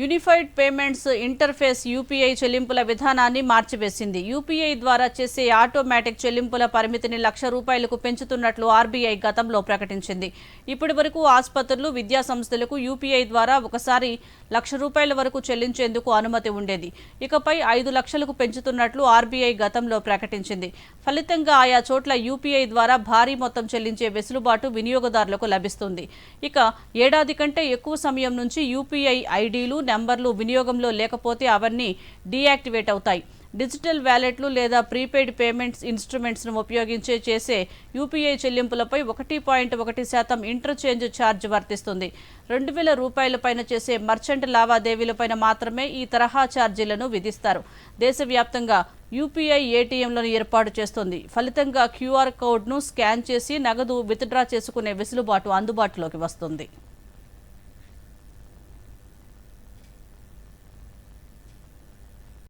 Unified payments interface UPI చెల్లింపుల విధానాన్ని మార్చివేసింది. UPI ద్వారా చేసే ఆటోమేటిక్ చెల్లింపుల పరిమితిని లక్ష రూపాయలకు పెంచుతున్నట్లు ఆర్బీఐ గతంలో ప్రకటించింది. ఇప్పటి వరకు ఆసుపత్రులు విద్యా సంస్థలకు యూపీఐ ద్వారా ఒకసారి లక్ష రూపాయల వరకు చెల్లించేందుకు అనుమతి ఉండేది. ఇకపై ఐదు లక్షలకు పెంచుతున్నట్లు ఆర్బీఐ గతంలో ప్రకటించింది. ఫలితంగా ఆయా చోట్ల యూపీఐ ద్వారా భారీ మొత్తం చెల్లించే వెసులుబాటు వినియోగదారులకు లభిస్తుంది. ఇక ఏడాది కంటే ఎక్కువ సమయం నుంచి యూపీఐ ఐడీలు నెంబర్లు వినియోగంలో లేకపోతే అవన్నీ డీయాక్టివేట్ అవుతాయి. డిజిటల్ వ్యాలెట్లు లేదా ప్రీపెయిడ్ పేమెంట్స్ ఇన్స్ట్రుమెంట్స్ను ఉపయోగించే చేసే యూపీఐ చెల్లింపులపై ఒకటి పాయింట్ ఒకటి శాతం ఇంటర్చేంజ్ ఛార్జ్ వర్తిస్తుంది. రెండు వేల రూపాయలపైన చేసే మర్చెంట్ లావాదేవీలపైన మాత్రమే ఈ తరహా ఛార్జీలను విధిస్తారు. దేశవ్యాప్తంగా యూపీఐ ఏటీఎంలను ఏర్పాటు చేస్తుంది. ఫలితంగా క్యూఆర్ కోడ్ను స్కాన్ చేసి నగదు విత్డ్రా చేసుకునే వెసులుబాటు అందుబాటులోకి వస్తుంది.